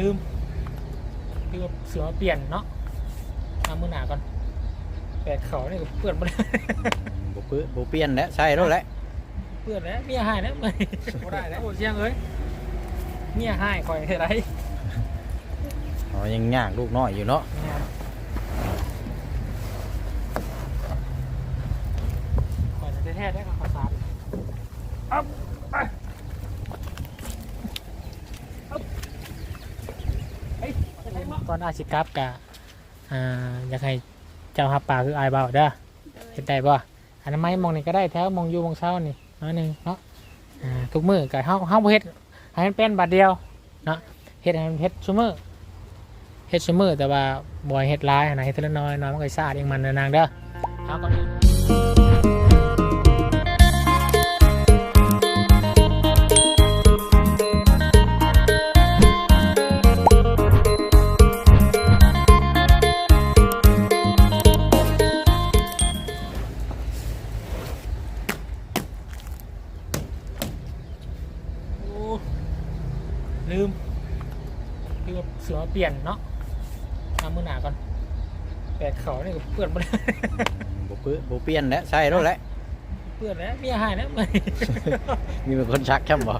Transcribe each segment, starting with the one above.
ลืมคือว่าเสือมาเปลี่ยนเนาะเอามือหนาก่อนแปดเขาเนี่ยก็เปื้อนหมดเลยบ่เปื้อนบ่เปลี่ยนแล้วใช่แล้วแหละเปื้อนแล้วเมียหายแล้วไม่ได้แล้วโอ้เชียงเอ้ยเมียหายคอยเท่าไรอ๋อยังยากลูกน้อยอยู่เนาะ คอยจะแท้ๆได้กับข้าวสารอัพไปอัพเฮ้ยก่ อนอาชิกลับกะอ่าอยากให้เจ้าฮับปลาคืออายเบาเด้อเห็นได้บ่อันนั้นไม่มองนี่ก็ได้แถวมองอยู่มองเช้านี่น้อยหนึงเนาะอ่าทุกมื้อก็เฮาเฮาบ่เฮ็ดให้มันเป็นบาทเดียวเนาะเฮ็ดให้มันเฮ็ดซุมื้อเฮ็ดซุมื้อแต่ว่าบ่ให้เฮ็ดหลายนะเฮ็ดทีละน้อยน้อยมันก็สะอาดเองมันเด้อนางเด้อเอาก่อนอื่น คือว่าเสือมาเปลี่ยนเนาะเอามือหนาก่อนแปดเขาเนี่ยก็เปื้อนหมดเลยบ่เปื้อนบ่เปลี่ยนแล้วใช่แล้วแหละเปื้อนแล้วเมียหายแล้วไม่มีเป็นคนชักใช่บ่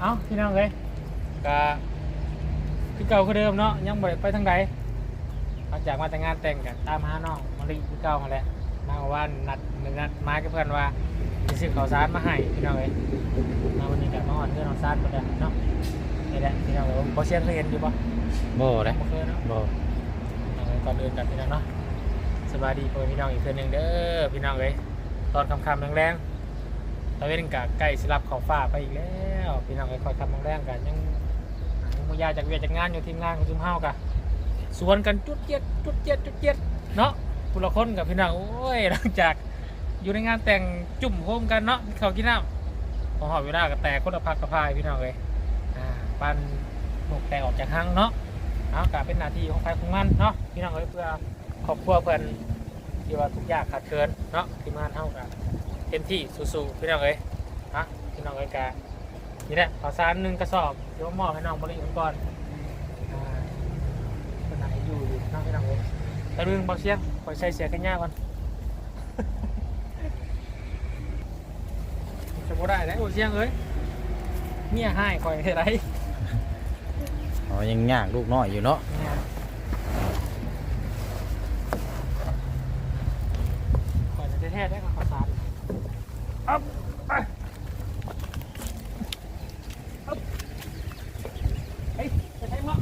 เอาพี่น้องเลยก็คือเก่าคือเดิมเนาะยังบ่ได้ไปทางใดหลังจากมาแต่งงานแต่งกันตามหาน้องมาลีคือเก่ามาแหละมาว่านัดนัดมากับเพื่อนว่าจะซื้อข้าวสารมาให้พี่น้องเลยมาวันนี้ก็มาหอดเพื่อนน้องซานหมดแล้วเนาะ นี่แหละพี่น้องเลยพอเชียงเคยเห็นอยู่ปะบ่เลยบ่เคยเนาะบ่เอาไว้ก่อนอื่นกันพี่น้องเนาะสบายดีพ่อแม่พี่น้องอีกเพื่อนหนึ่งเด้อพี่น้องเลยตอนค่ำๆแรงๆตะเวนกะใกล้สิรับขอบฟ้าไปอีกแล้วพี่น้องเลยคอยค่ำแรงๆกันยังยังมุยาจากเวียจากงานอยู่ทีมงานของจุ่มเฮากันสวนกันจุดเจ็ดจุดเจ็ดจุดเจ็ดเนาะผู้ละคนกับพี่น้องโอ้ยหลังจากอยู่ในงานแต่งจุ่มโฮมกันเนาะกินข้าวกินน้ำพอหอดเวลาก็แตกคนละพักกระพายพี่น้องเลยอ่า ปันหมกแตกออกจากห้างเนาะเอากาเป็นหน้าที่ของใครของมันเนาะพี่น้องเอ้ยเพื่อครอบครัวเพื่อนที่ว่าทุกอย่างขาดเกินเนาะที่มานเท่ากันเต็มที่สู้ๆพี่น้องเอ้ยฮะพี่น้องเอ้ยกานี่แหละขอสารหนึ่งกระสอบเดี๋ยวมอบให้น้องบริอุก่อนอ่าคนไหนอยู่อยู่น้องพี่น้องเอ้ยต่เรื่องบางเสียงขอใช้เสียกันยากก่อนจะบ่ได้แล้วโอ้เสียงเอ้ยเมียให้คอยเฮ็ดไร ยังยากลูกน้อยอยู่เนาะก่อนจะแท้ๆได้กับข้าวสารอัพไปอัพเฮ้ยจะใช้มั้ง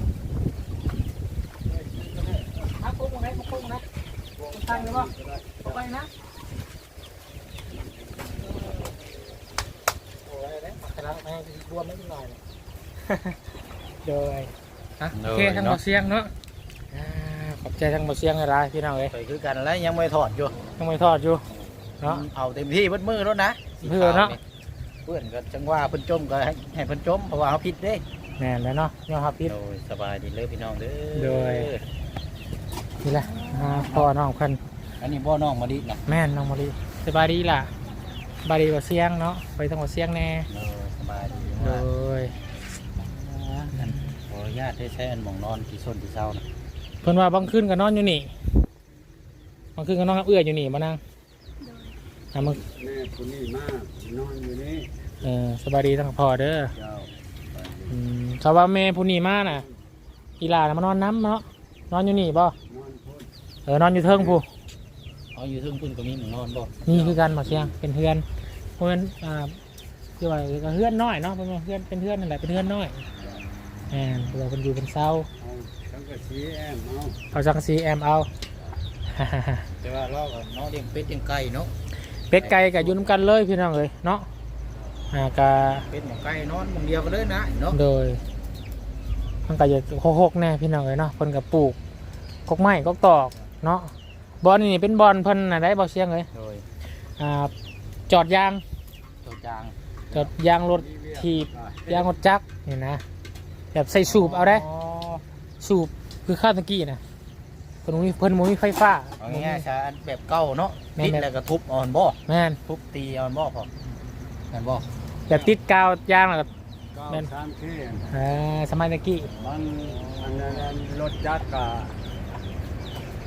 ฮักปุ๊บตรงไหนปุ๊บตรงไหนตั้งเลยป่ะตรงไปนะโอ้ยได้แต่ละแม่รวมไม่เป็นไรเลยโดยอะโอเค ทั้งหมดเสียงเนาะอ่าขอบใจทั้งหมดเสียงเลยพี่น้องเอ้ยไปคือกันแล้วยังไม่ถอดอยู่ยังไม่ทอดอยู่เนาะ เอาเต็มที่เบิดมือแล้วนะเพื่อเนาะ เพื่อนก็จังว่าเพิ่นจมก็ให้ให้เพิ่นจมเพราะว่าเฮาผิดเด้แน่นแล้วเนาะยอมรับผิด โดยสบายดีเลยพี่น้องเด้อโดย นี่แหละอ่าพ่อน้องเพิ่นอันนี้บ่น้องมาดินะแม่นน้องมะลิสบายดีล่ะสบายดีกว่าเสียงเนาะไปทางหัวเสียงแน่โดยสบายดีโดว่ายอันขออนุ ญาตได้ใช้อันหมองนอนที่ส้นที่เช้านะเพิ่นว่าบางคืนก็นอนอยู่นี่บางคืนก็นอนกับเอื้อยอยู่นี่มานั่งอ่ามึงแม่คนนี้มากนอนอยู่นี่เออสบายดีทั้งพ่อเด้อเจ้าอืมชาวว่าแม่ผู้นี้มาน่ะ อีหลาน่ะมานอนน้ำเนาะนอนอยู่นี่บ่นอนพ้นเออนอนอยู่เทิงผู้เอาอยู่ซึ่งเพิ่นก็มีหมองนอนบ่นี่คือการมาเชียงเป็นเพื่อนเพื่อนอ่าคือว่าเพื่อนน้อยเนาะเป็นเพื่อนเป็นเพื่อนนั่นแหละเป็นเพื่อนน้อย แอนเราเป็นอยู่เป็นเศร้าเอาทั้งกระชี้แอมเอาเอาจังซีแอมเอาแต่ว่าเราก็เนาะเลี้ยงเป็ดเลี้ยงไก่เนาะเป็ดไก่กับยุ่นำกันเลยพี่น้องเลยเนาะอ่ากะเป็ดหมองไก่นอนหมองเดียวกันเลยนะเนาะโดยมันก็จะหกๆแน่พี่น้องเลยเนาะเพิ่นกับปลูกกกไม้กกตอกเนาะบอลนี่เป็นบอลเพิ่นน่ะได้บ่เชียงเลยโดยอ่าจอดยางตัวจางจอดยางรถถีบยางรถจักรนี่นะ แบบใส่สูบเอาได้สูบคือข้าวตะกี้นะเพิ่นบ่มีเพิ่นบ่มีไฟฟ้าเอาง่ายๆชาอันแบบเก่าเนาะแม่น ติดแล้วก็ทุบเอ่อนบ่แม่นทุบตีเอ่อนบ่พอแม่นบ่แบบติดกาวยางแล้วก็ ก็แม่นสามเที่ยงอ่าสมัยตะกี้บางอันนั้นรถจักรกะ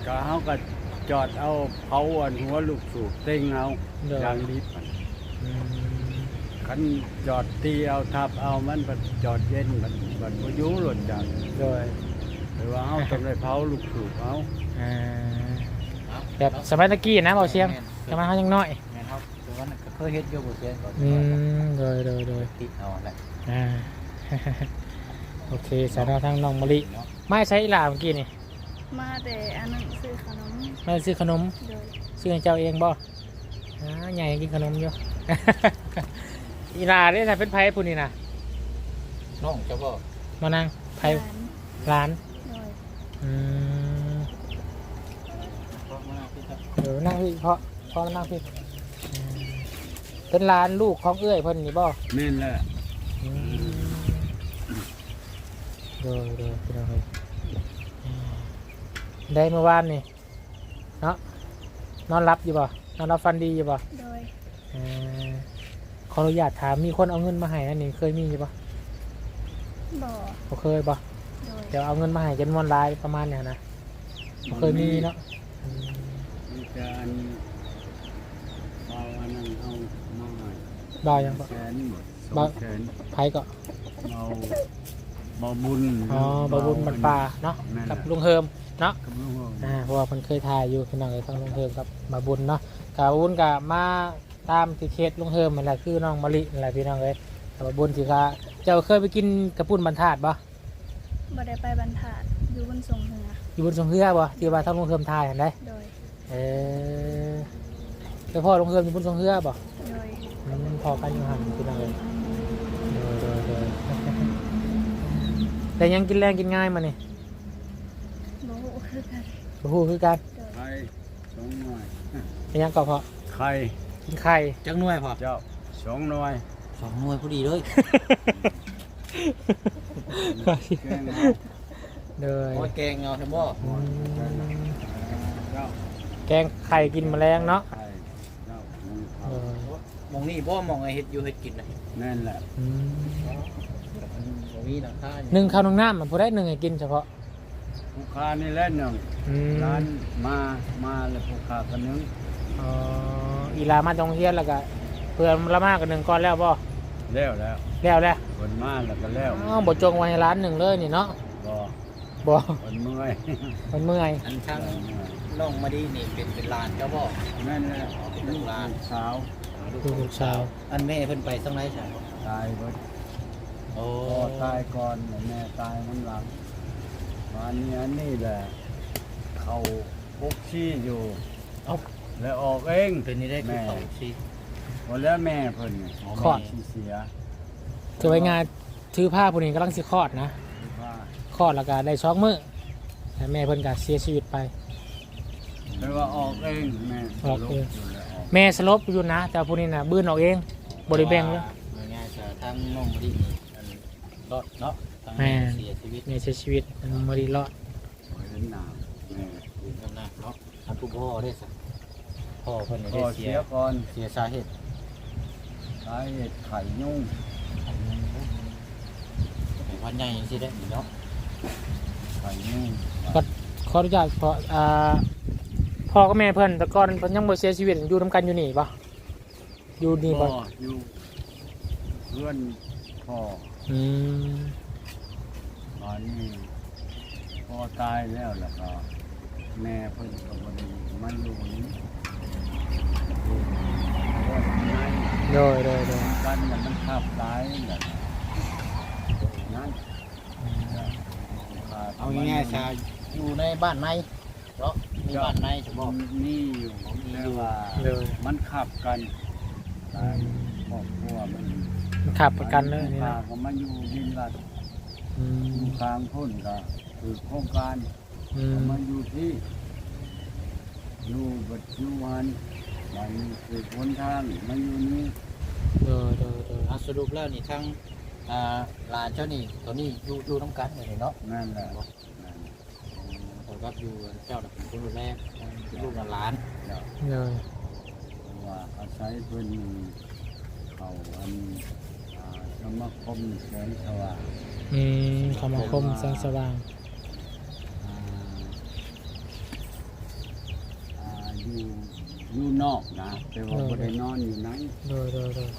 กะเฮาก็จอดเอาเผาอันหัวลูกสูบเต็งเอาเด้อยางลิฟต์มันอืมคันจอดตีเอาทับเอามันบัดจอดเย็นบัด บัดบ่อยู่รถจักรโดยหรือว่าเฮาต้องได้เผาลูกสูบเอาอ่าเอาแบบสมัยตะกี้นะเบาเชียงสมัยเขายังน้อยแม่นครับตรงนั้นก็เคยเฮ็ดอยู่บ่เสียก่อนอืมโดยโดยโดยติดเอาแหละอ่าโอเคสารบทางน้องมะลิเนาะไม่ใช้อีหลาเมื่อกี้นี่มาแต่อันนั้นซื้อขนมไม่ได้ซื้อขนมโดยซื้อให้เจ้าเองบ่อ่าใหญ่กินขนมอยู่อีหลาเนี่ยนะเป็นไผ่ผู้นี่นะน้องเจ้าบ่ มานั่งไผ่ร้านร้านโดยอืมเพราะมันพี่ครับเดี๋ยวนั่งพี่เพราะเพราะมานั่งพี่อืมเป็นร้านลูกของเอื้อยเพิ่นนี่บ่แม่นแหละอืมเดี๋ยวเดี๋ยวพี่น้องเอ้ยอืมได้เมื่อวานนี่เนาะนอนรับอยู่บ่นอนรับฟันดีอยู่บ่ โดย เอ่อขออนุญาตถามมีคนเอาเงินมาให้นั่นนี่เคยมีอยู่ปะ บ่อบ่เคยปะโดยเดี๋ยวเอาเงินมาให้จำนวนหลายประมาณเนี่ยนะบ่เคยมีเนาะอืมมีแต่อันเอาอันนั้นเอามาให้บ่าวยังปะแสนหมดสอบ่งแสนไผก็เบาเบาบุญอ๋อบาบุญบันปลาเนาะแม่นกับแหละลุงเฮิมเนาะ กับลุงเฮิมอ่าเพราะว่าเพิ่นเคยถ่ายอยู่พี่น้องเอ้ยทั้งลุงเฮิมกับบาบุญเนาะกับบาบุญกับมาตามที่เขตลุงเฮิมนั่นแหละคือน้องมะลินั่นแหละพี่น้องเอ้ยกับบาบุญสิคะ เจ้าเคยไปกินกระปุ่นบรรทัดบ่บ่ได้ไปบรรทัดอยู่บนทรงเหนืออยู่บนสงเฮือบ่ที่ว่าทั้งลุงเฮิมถ่ายเห็นได้โดยเออไปพ่อลุงเฮิมอยู่บนสงเฮือบ่โดยมันพอกันอยู่หันพี่น้องเอ้ยโดยโดยโดยแต่ยังกินแรงกินง่ายมานี่บ่ฮู้คือกันโอ้โหคือกันโดยไข่สองหน่วยแต่ยังก็เพาะไข่กินไข่จักหน่วยพอเจ้าสองหน่วย สองหน่วยพอดีเลยแกงเอาเลยโอ้ยแกงเอาใช่บ่อืมเจ้าแกงไข่กินแมลงเนาะไข่เจ้าหนึ่งเอเขาอมองนี่บ่มองไอ้เฮ็ดอยู่เฮ็ดกินน่ะแม่นแหละอืมมันบ่มีหลังคาหนึ่งข้าวหนึ่งน้ำมันพอได้หนึ่งให้กินเฉพาะผู้ค้านี่แหละหนึ่งอืมร้านมามาแล้วผู้ค้ากันนึงอ๋ออีลามาตรงเฮียนแล้วก็เพื่อนละมากกันหนึ่งก้อนแล้วบ่ แล้วแล้วแล้วแล้วคนมาแล้วก็แล้วอ๋อบจงไว้ให้ร้านหนึ่งเลยนี่เนาะบ่บ่คนเมื่อยมันเมื่อยอันทางน้องมาดีนี่เป็นเป็นลานเจ้าบ่แม่นแหละลูกสาวดูลูกสาวอันแม่เพิ่นไปทางไหนใช่ตายเบิดโอ้พ่อตายก่อนแม่ตายน้ำหลังวันนี้อันนี้แหละเขาพุกชี้อยู่ เอ้าแล้วออกเองเป็นนี่ได้คือเขาสิ หมดแล้วแม่เพิ่นนี่คลอดที่เสียคือไว้งานถือผ้าผู้นี้กำลังสิคลอดนะว่าคลอดแล้วก็ได้ช็อกมือแต่แม่เพิ่นก็เสียชีวิตไปแปลว่าออกเองแม่ออกเองลุยู่แล้วออกแม่สลบอยู่นะ แต่ผู้นี้นะบื้นออกเองบริแบ่งเลยว่าง่ายๆจะทางน้องมาดีนี่อันรอดเนาะทางแม่ เสียชีวิตแม่เสียชีวิตมันบริรอดเห็นหนาวแม่อยู่กำนักเนาะทางผู้พ่อได้สักพ่อเพิ่นนี่พ่ได้อเสีเสียยก่อนเสียสาเหตุ สาเหตุไข่ยุ่งไอ้วันใหญ่ยังสิได้อีกเนาะไข่ยุ่งขออนุญาตพออ่าพ่อกับแม่เพิ่นแต่ก่อนเพิ่นยังบ่เสียชีวิตอยู่นํกันอยู่นี่ปะอยู่นี่พ่ปะออยู่เพื่อนพ่ออืมตอนนี้พ่อตายแล้วแล้วก็แม่เพิ่นก็บ่ได้มาอยู่นี่อยู่เพื่อนใน โดยโดยโดยกันน่ะมันขับตายแหละนั่นเอาง่ายๆชาอยู่ในบ้านในเนาะมีบ้านในจะบอกนี่อยู่แต่ว่าโดยมันขับกันตายครอบครัวมันมันขับประกันเลยนี่พานะก็มาอยู่ดินรัดอือมยู่กลางพ้นก็คือโครงการอืมมาอยู่ที่อยู่บัดอยู่วัน วันนี้คือคนทางมาอยู่นี่โดยโดยโดยอะสรุปแล้วนี่ทั้งอ่าหลานเจ้านี่ตัวนี้อยู่อยู่น้ำกันเลยเนาะนั่นแหละนั่นผมก็อยู่เจ้าน่ะเป็นคนดูแรกเป็นลูกหลานเดี๋ยวโดยว่าอาศัยเพิ่นเขาอันอ่าเศรสมาคมแสงสว่างอืมสมาคมแสงสว่างอ่าอ่าอยู่ อยู่นอกนะแต่ว่าบ่ได้นอนอยู่ไหนโดยโดยโดย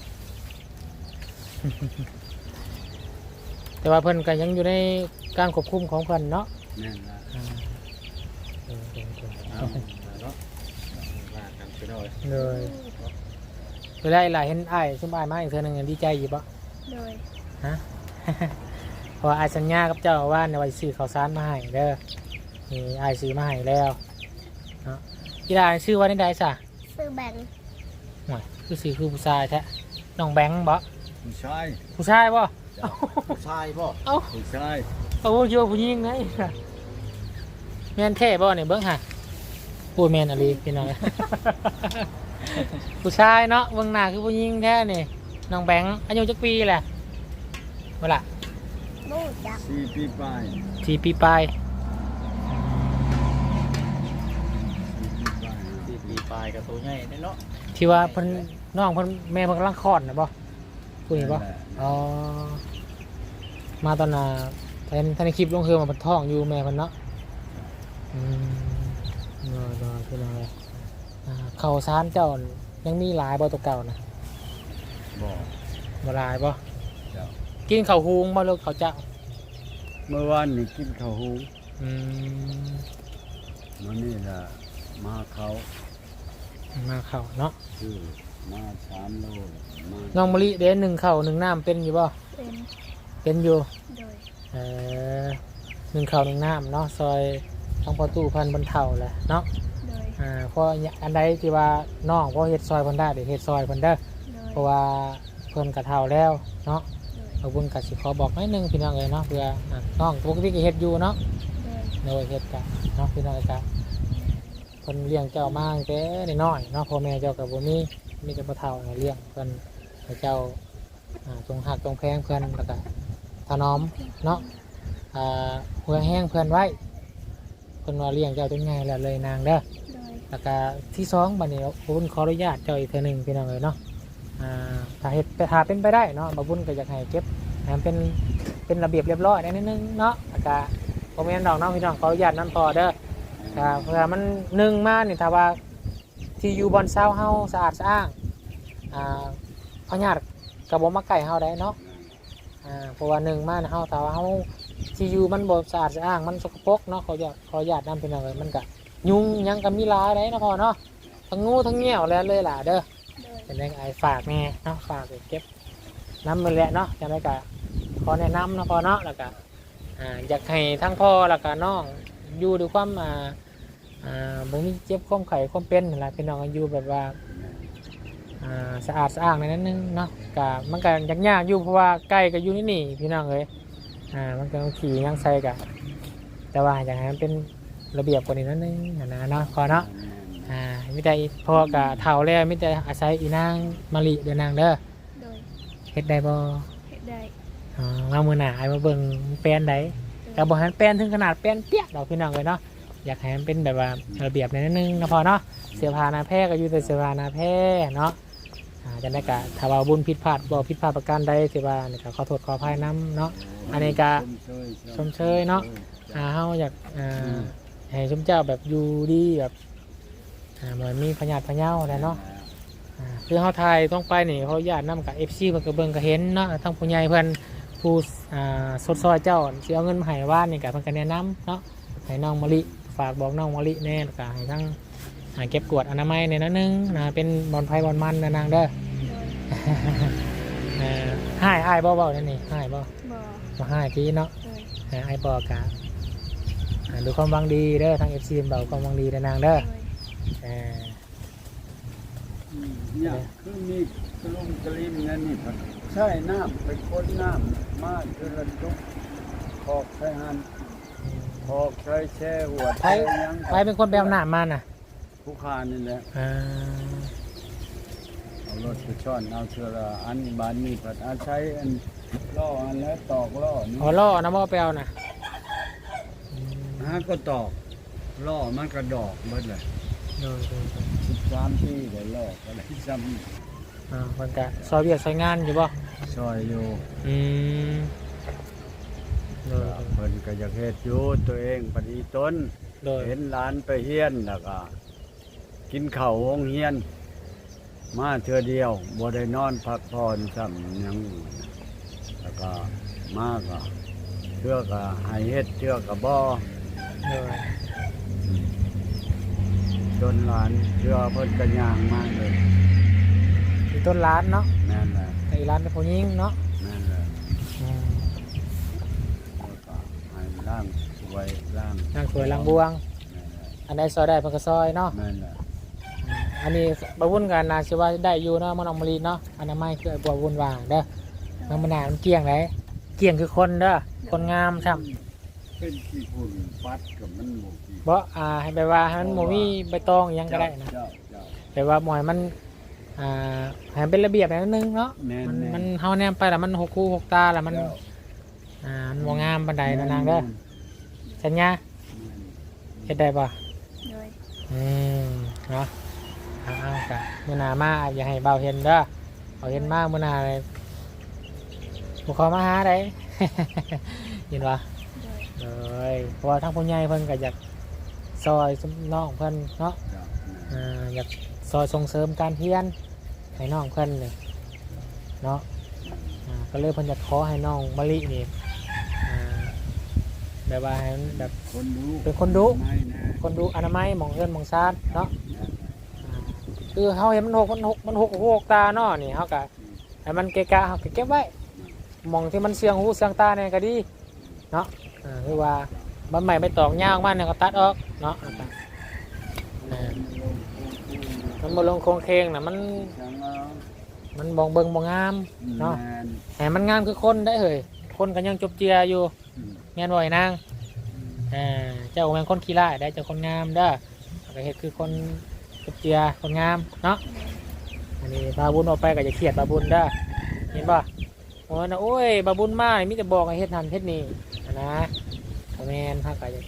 แต่ว่าเพิ่นก็ยังอยู่ในการควบคุมของเพิ่นเนาะนั่นละอ่าโดยโดยโดยเอาเนาะว่ากันไปหน่อยเลยเวลาหลายเห็นอ้ายซุ่มอ้ายมาอีกเทื่อหนึงดีใจอยู่ปะโดยฮะเพราะว่าอ้ายสัญญากับเจ้าว่าในวันซื้อข้าวสารมาให้เด้อนี่อ้ายซื้อมาให้แล้วเนาะ อีหลานชื่อว่าได้ใดซะซื้อแบงหน่อยคือซื้อคือผู้ชายแท้น้องแบงค์บ่ผู้ชายผู้ชายบ่ผู้ชายบ่เอ้าผู้ชายเอาคิดว่าผู้หญิงไงแม่นแท้บ่เนี่ยเบิ่งหะพูดแม่นอะไรพี่น้องผู้ชายเนาะเบิ่งหน้าคือผู้หญิงแท้นี่น้องแบงค์อายุจักปีแหละเวลาบูจักสี่ปีปลายสี่ปีปลาย สี่ปีปลาย ดีปีปลายกับ ตัวใหญ่ได้เนาะที่ว่าเพิ่นน้องเพิ่นแม่เพิ่นกำลังคลอดนะบ่พูดอย่างบ่นั่นแหละอ๋อมาตอนน่ะท่านท่านในคลิปลงคือมาเพิ่นท้องอยู่แม่เพิ่นเนาะอืมรอรอพี่น้องเลยอ่าข้าวสารเจ้ายังมีหลายบ่ตัวเก่านะบอกบ่หลายบ่เจ้ากินข้าวหุงบ่เลิกข้าวเจ้าเมื่อวานนี่กินข้าวหุงอืมมันนี่ละมาเขา มาข้าวเนาะคือมาสามโลมาน้องมะลิเด้หนึ่งข้าวหนึ่งน้ำเป็นอยู่บ่เป็นเป็นอยู่โดยเออหนึ่งข้าวหนึ่งน้ำเนาะซอยทั้งพอตู้พันบนเท่าแหละเนาะโดยอ่าเพราะอันใดที่ว่าน้องเพราะเฮ็ดซอยเพิ่นได้เดี๋ยวเฮ็ดซอยเพิ่นเด้อโดยเพราะว่าเพิ่นกระเท่าแล้วเนาะโดยเอาบุญกับสิขอบอกหน่อยหนึงพี่น้องเลยเนาะเพื่ออะน้องปกติก็เฮ็ดอยู่เนาะ โดยโดยเฮ็ดกะเนาะพี่น้องกะ เพิ่นเลี้ยงเจ้ามาตั้งแต่น้อยๆเนาะพ่อแม่เจ้ากับบ่มีมีแต่บ่เฒ่าให้เลี้ยงเพิ่นให้เจ้าอ่าจงหักจงแพงเพิ่นแล้วก็ถนอมเนาะอ่าหัวแห้งเพิ่นไว้เพิ่นว่าเลี้ยงเจ้าจนใหญ่แล้วเลยนางเด้อ โดยแล้วก็ที่สองบัดนี้บุญขออนุญาตเจ้าอีกเทื่อหนึงพี่น้องเลยเนาะอ่าถ้าเฮ็ดไปถ้าเป็นไปได้เนาะบบุญก็อยากให้เก็บให้มันเป็นเป็นระเบียบเรียบร้อยได้นิดนึงเนาะแล้วก็บ่แม่นดอกเนาะพี่น้องขออนุญาตนํต่อเด้อ ถ้าเพื่อมันหนึ่งมานี่ถ้าว่าที่อยู่บอนเศร้าเฮาสะอาดสะอ้างอ่าพญาติกระบอกมาไก่เฮาได้เนาะอ่าเพราะว่าหนึ่งมานี่เฮาถ้าว่าเฮาที่อยู่มันบ่สะอาดสะอ้างมันสกปรกเนาะขออยาตขออนุญาตนำเป็นอะไรมันก็ยุงหยังก็มีหลายได้เนาะพอเนาะทั้งงูทั้งเงี้ยวแล้วเลยล่ะเด้อโดยเป็นได้ไอ้ฝากแน่เนาะฝากไปเก็บน้ำมันแหละเนาะจังไดก็ขอแนะนำเนาะพอเนาะแล้วก็อ่าอยากให้ทั้งพ่อแล้วก็น้อง อยู่ด้วยความอ่าอ่าบ่มีเจ็บความไข้ความเป็นนั่นแหละพี่น้องอายุแบบว่าอ่าสะอาดสะอ้างในนั้นนึงเนาะกะมันก็ยากยากๆอยู่เพราะว่าใกล้ก็อยู่นี่นี่พี่น้องเอ้ยอ่ามันก็ต้องขี่ยังใส่กะแต่ว่าอยากให้มันเป็นระเบียบกว่านี้นิดนึงนะนะเนาะพอเนาะ อ่ามิแต่พอกะเฒ่าแล้วมิแต่อาศัยอีนางมะลิเดี๋ยวนางเด้อโดยเฮ็ดได้บ่เฮ็ดได้ อ่ามามื้อหน้าให้มาเบิ่งแปลนใด แต่บ่ให้มันแปลนถึงขนาดแปลนเปียกดอกพี่น้องเลยเนาะอยากให้มันเป็นแบบว่าระเบียบในนั้นนึงนะพอเนาะเสื้อผ้านาแพร่ก็อยู่แต่เสื้อผ้านาแพร่เนาะจะได้กะถ้าว่าบุญผิดพลาดบ่ผิดพลาดประการใดที่ว่านี่ก็ขอโทษขออภัยนํเนาะอันนี้ก็ชมเชยเนาะอ่าเฮาอยากอ่าให้ชมเจ้าแบบอยู่ดีแบบอ่าเหมือนมีพญาติพญาแหละเนาะอ่าคือเฮาถ่ายต้องไปนี่เขาญาตินํกับ FC เพิ่นก็เบิ่งก็เห็นเนาะทั้งผู้ใหญ่เพิ่น ผู้อ่าสดซอยเจ้าสิเอาเงินมาให้ว่านนี่ก็เพิ่นก็แนะนำเนาะให้น้องมะลิฝากบอกน้องมะลิแน่แล้วก็ให้ทั้งหาเก็บกวดอนามัยในนั้นนึงนะเป็นบอลไฟบอลมันนะนางเด้อโดยเอ่อให้อ้ายบ่เบาๆนั่นนี่ให้บ่บ่มาให้พี่เนาะโดยเอ่อไอ้ายบอกกะอ่าดูความหวังดีเด้อทางเอฟซีเบาความหวังดีนะนางเด้อโดย เอ่อเนี่ยคือมีกระลุมกระลิมนั่นนี่ครับใช่น้ำไปค้นน้ำมาคือระดุกขอกใช้หันขอกใช้แช่หัวไผแช่ยังไผเป็นคนแบวหน้ามาน่ะผู้ค้านี่แหละอ่าเอารถไปช่อนเอาเชือละอันบานนี่ผัดอาใช้อันล่ออันแล้วตอกล่อนี่เอาล่อนะบ่ไปเอาน่ะอืมฮะก็ตอกล่อมันกระดอกเบิดเลย โดยโดยโดยสิบสามปีได้ล่อก็ได้ซ้อ่าเพิ่นก็ซอยเวียกซอยงานอยู่บ่ซอยอยู่อืมโดยเพิ่นก็อยากเฮ็ดอยู่ตัวเองปฏิตนโดยเห็นหลานไปเฮียนแล้วก็กินข้าวโรงเฮียน มาเทื่อเดียวบ่ได้นอนพักผ่อนซ้ำหยังแล้วก็มาก็เทื่อก็ให้เฮ็ดเทื่อก็บ่โดย จนหลานเทื่อเพิ่นก็ย่างมาเลยมีต้นร้านเนาะแม่นแหละไอ้ร้านเป็นผู้หญิงเนาะแม่นแหละอืมแล้วก็ให้ล่างสวยล่างนางสวยลางบวงแม่นแหละอันใดซอยได้เพิ่นก็ซอยเนาะแม่นแหละอันนี้บะวุ่นกันนาสิว่าได้อยู่เนาะมันออกมาลีเนาะอันนั้นไม่คือไอ้บัววุ่นวางเด้อมันมันนานมันเกลี้ยงไหนเกลี้ยงคือคนเด้อคนงามใช่ เป็นขี้ฝุ่นปัดกับมันบ่ขี้บ่อ่าให้แบบว่าให้มันบ่มีใบตองอิหยังก็ได้นะเจ้าเจ้าแต่ว่าหมอยมันอ่าให้มันเป็นระเบียบหน่อยนิดนึงเนาะแม่นมันแม่น มันเฮาแนมไปแล้วมันหกคู่หกตาแล้วมันเจ้าอ่ามันบ่งามปานใดนะนางเด้อสัญญาเฮ็ดได้ป่ะโดยอืมเนาะเอาเอากะมื้อหน้ามาอย่าให้เบาเห็นเด้อเบาเห็นมากมื้อหน้าเลยบ่ขอมาหาได้เห็นป่ะโดย เลยเพราะว่าทางผู้ใหญ่เพิ่นก็อยากซอยน้องเพิ่นเนาะอ่าอยากซอยส่งเสริมการเรียนให้น้องเพิ่นเลยเนาะอ่าก็เลยเพิ่นจะขอให้น้องมะลินี่อ่าแบบว่าให้มันแบบคนดูเป็นคนดุไม่นะคนดูอนามัยหมองเงินหมองซาดเนาะอ่าคือเฮาเห็นมันหกมันหกมันหกหูหกตาเนาะนี่เฮาก็ให้มันเกะกะเฮาก็เก็บไว้หมองที่มันเสียงหูเสียงตาเนี่ยก็ดีเนาะ อ่าคือว่ามันใหม่ไม่ตอกยาวมากเนี่ยก็ตัดออกเนาะนะครับอ่ามันบ่ลงโครงเคงน่ะมันจังเอามันบองเบิงบองงาม เนาะแม่นแต่มันงามคือคนได้เฮ้ยคนก็ยังจบเจียอยู่อืมแม่นบ่อยนางอ่าเจ้าแม่นคนขี้ร้ายได้เจ้าคนงามเด้อก็เฮ็ดคือคนจบเจียคนงามเนาะอันนี้บาบุญออกไปก็จะเครียดบาบุญเด้อเห็นป่ะโอ้ยนะโอ้ยบาบุญมานี่มีแต่บอกให้เฮ็ดนั่นเฮ็ดนี่อะ นะก็แม่นถ้าก็จะ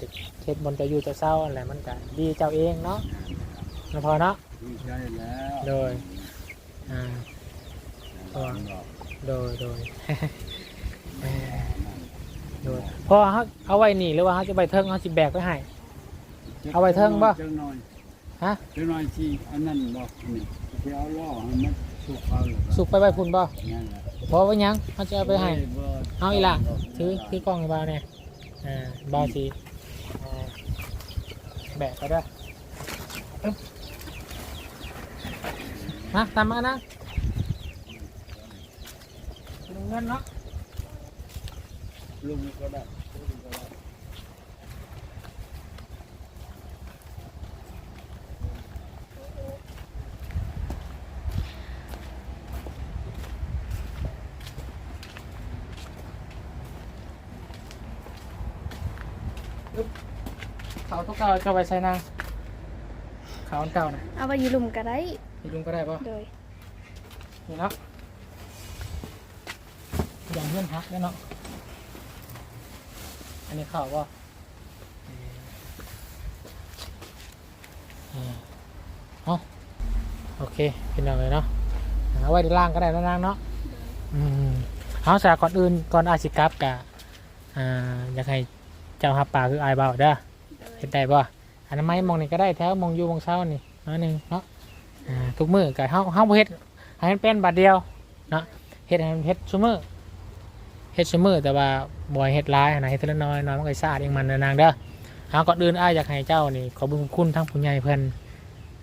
จะเฮ็ดบนเจะอยู่เจะเศร้าอะไรมันก็ดีเจ้าเองเนาะนะพอเนาะดีใจแล้วโดยอ่าตอนบอกโดยโดยเออโดยพอเขาเอาไว้นี่หรือว่าเขาจะไปเทิงเขาจะแบกไปให้เอาไว้เทิงบ่จังหน่อยฮะจังหน่อยที่อันนั้นบอกนี่ที่เอาล่อให้มันสุกเอาเลยสุกไปไว้พุ่นบ่นั่นแหละ พอไว้หยังเขาจะเอาไปให้บ่เอาอีหล่ะถือถือกล้องให้บ่าวเนี่ยอ่าบ่าวสิอ่าแบกไปด้วยอึ๊บมาตามมานะลงเงินเนาะลุงก็ได้ลุงก็ได้ เขาทุ กเก่าจะเอาไปใส่นางเขาอันเก่านะเอาไปอยืลุมก็ได้มีลุงก็ได้ป่ะโดยนี่เนาะอย่างเพื่อนพักแล้วเนาะอันนี้ข่าวว่าเอาโอเคเป็นยังไงเนาะเอาไว้ในล่างก็ได้แล้วนางเนาะอืมเอาสาก่อนอื่นก่อนอาชิกลับกะอ่าอยากให้เจ้าหับป่าคืออายเบาเด้อโดย เห็นได้ป่ะอันนั้นไม่มองนี่ก็ได้แถวมองอยู่มองเช้านี่น้อยหนึ่งเนาะอ่าทุกมือกับเฮาเฮาบ่เฮ็ดให้มันเป็นบาทเดียวเนาะเฮ็ดให้มันเฮ็ดซุมือเฮ็ดซุมือแต่ว่าบ่ให้เฮ็ดหลายหั้นนะเฮ็ดทีละน้อยน้อยมันก็สะอาดเองมันเด้อนางเด้อเอาก่อนอื่นอ้ายอยากให้เจ้านี่ขอบุญคุณทั้งผู้ใหญ่เพิ่น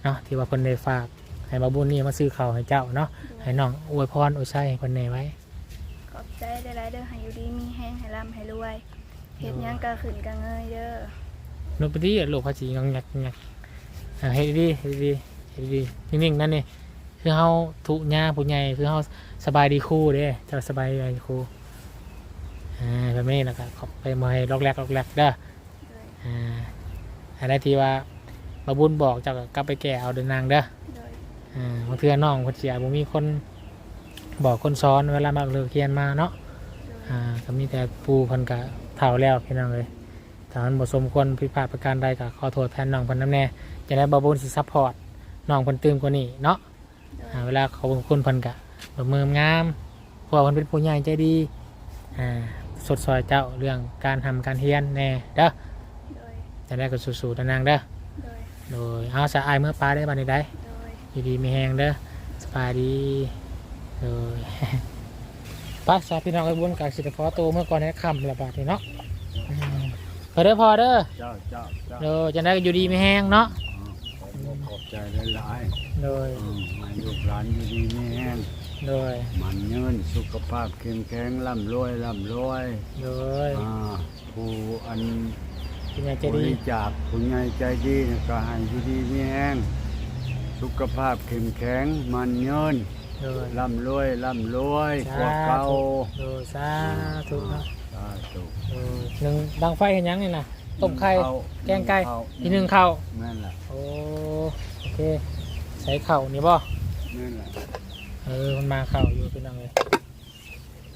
เนาะที่ว่าเพิ่นได้ฝากให้มาบุญนี่มาซื้อข้าวให้เจ้าเนาะให้น้องอวยพรอวยชัยให้เพิ่นได้ไว้ขอบใจได้หลายๆเด้อให้อยู่ดีมีแห้งให้ร่ำให้รวยเฮ็ดหยังก็ขึ้นก็เงยเด้อ นุปฏิลูกภาษีงงักงักเฮ็ดดีเฮ็ดดีเฮ็ดดีนิ่งๆนั่นนี่คือเฮาทุกย่าผู้ใหญ่คือเฮาสบายดีคู่เด้เจ้าสบายดีคู่อ่าแบบนี้แล้วก็ขอบไปมาให้ล็อกแรกล็อกแรกเด้ออ่าอันใดที่ว่ามาบุญบอกเจ้าก็กลับไปแก่เอาเดินนางเด้ออ่าบางเทื่อน้องคนเสียบ่มีคนบอกคนสอนเวลามาเลิกเรียนมาเนาะอ่าก็มีแต่ปูเพันกะเท่าแล้วพี่น้องเลย ถ้ามันบ่สมควรผิดพลาดประการใดก็ขอโทษแทนน้องเพิ่นน้ำแน่จะได้บ่บุญสิซัพพอร์ตน้องเพิ่นตื่มกว่านี้เนาะโดยอ่าเวลาขอบคุณเพิ่นกะแบบมืองามเพราะว่าเพิ่นเป็นผู้ใหญ่ใจดีอ่าสดซอยเจ้าเรื่องการทำการเฮียนแน่เด้อโดย จะได้ก็สู้ๆนะนางเด้อโดย โดยเอาสะอายเมื่อปลาได้บัดนี้ได้ โดย อยู่ดีมีแหงเด้อสบายดีโดยไปสาพี่น้องไอ้บุญกับสิทธิพอโตเมื่อก่อนให้คำระบาดนี่เนาะอืมพ อเด้อพอเด้อเจ้าเจ้าเจ้าโดยจะได้อยู่ดีมีแหงเนาะขอบคุณขอบใจหลายโดยๆอืมให้ลูกหลานอยู่ดีมีแห้งโดยมันเงินสุขภาพเข้มแข็งร่ำรวยร่ำรวยโดยอ่าผู้อันคุณยายใจบดีริจาคผู้ใหญ่ใจดีก็ให้อยู่ดีมีแห้งสุขภาพเข้มแข็งมันเงินโดยร่ำรวยร่ำรวยกสาว่าเก่าธุโดยสาธุเนาะ สาธุโดยหนึ่งดังไฟเห็นยังนี่นะต้มไข่ข้าวแกงไก่ข้าวอีกหนึ่งข้าวนั่นแหละโอ้โอเค ใส่เข่าวนี่บ่นั่นแหละเออมันมาเข่าวอยู่พี่น้องเลย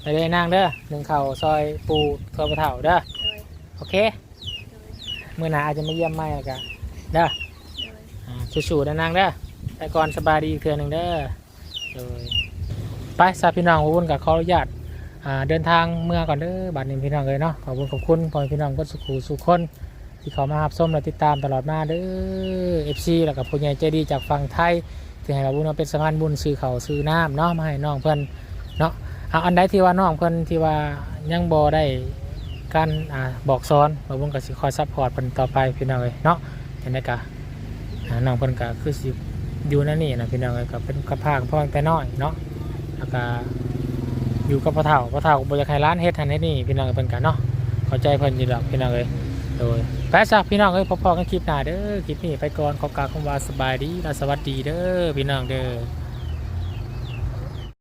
ไปเลยนางเด้อหนึ่งเข่าวซอยปูทอดกระเถาเด้อโดยโอเคโดยมื่อหนาอาจจะมาเยี่ยมไม่ละกะเด้อโดยอ่าสู้ๆนะนางเด้อแต่ก่อนสบายดีอีกเทื่อหนึ่งเด้อโดยไปสาพี่น้องขอบคุณกับขออนุญาตอ่า เดินทางเมื่อก่อนเด้อบัดนี้พี่น้องเลยเนาะขอบคุณขอบคุณพ่อแม่พี่น้องก็สุขูสุขคน ที่เขามารับชมและติดตามตลอดมาเด้อ FC แล้วกับผู้ใหญ่ใจดีจากฝั่งไทยที่ให้เราบุญมาเป็นสะพานบุญซื้อเขาซื้อน้ำเนาะมาให้น้องเพื่อนเนาะเอาอันใดที่ว่าน้องเพื่อนที่ว่ายังบ่ได้การอ่าบอกสอนเราบุญก็สิคอยซัพพอร์ตเพิ่อนต่อไปพี่น้องเอ้ยเนาะเห็นไหมกะน้องเพิ่อนก็คือสิอยู่นั่นนี่นะพี่น้องเอ้ยก็เป็นกระพางพ่อแต่น้อยเนาะแล้วก็ อยู่กับพระเฒ่าพระเฒ่าบ่อยากให้ร้านเฮ็ดทันเฮ็ดนี่พี่น้องเป็นกันเนาะเข้าใจเพิ่นอยู่ดอกพี่น้องเลยโดยแป๊ซักพี่น้องเอ้ยพอๆกันคลิปหน้าเด้อคลิปนี้ไปก่อนขอกาวคำว่าสบายดีและสวัสดีเด้อพี่น้องเด้อ